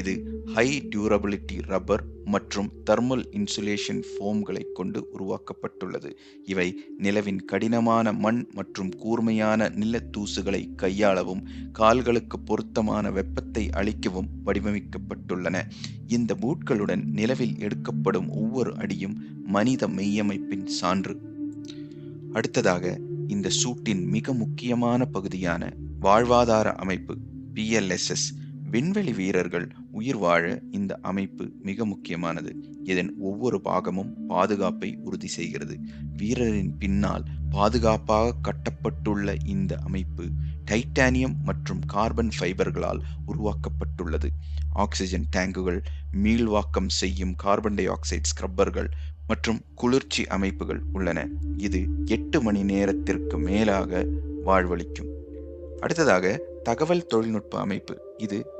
இது high durability rubber மற்றும் thermal insulation ஃபோம்களை கொண்டு உருவாக்கப்பட்டுள்ளது. இவை நிலவின் கடினமான மண் மற்றும் கூர்மையான நிலத்தூசுகளை கையாளவும் கால்களுக்கு பொருத்தமான வெப்பத்தை அளிக்கவும் வடிவமைக்கப்பட்டுள்ளன. இந்த பூட்களுடன் நிலவில் எடுக்கப்படும் ஒவ்வொரு அடியும் மனித மெய்யமைப்பின் சான்று. அடுத்ததாக இந்த சூட்டின் மிக முக்கியமான பகுதியான வாழ்வாதார அமைப்பு பிஎல்எஸ்எஸ் விண்வெளி வீரர்கள் உயிர் வாழ இந்த அமைப்பு மிக முக்கியமானது. இதன் ஒவ்வொரு பாகமும் பாதுகாப்பை உறுதி செய்கிறது. வீரரின் பின்னால் பாதுகாப்பாக கட்டப்பட்டுள்ள இந்த அமைப்பு டைட்டானியம் மற்றும் கார்பன் ஃபைபர்களால் உருவாக்கப்பட்டுள்ளது. ஆக்சிஜன் டேங்குகள் மீள்வாக்கம் செய்யும் கார்பன் டை ஆக்சைடு ஸ்க்ரப்பர்கள் மற்றும் குளிர்ச்சி அமைப்புகள் உள்ளன. இது எட்டு மணி நேரத்திற்கு மேலாக வாழ்வளிக்கும். அடுத்ததாக தகவல் தொழில்நுட்ப அமைப்பு. இது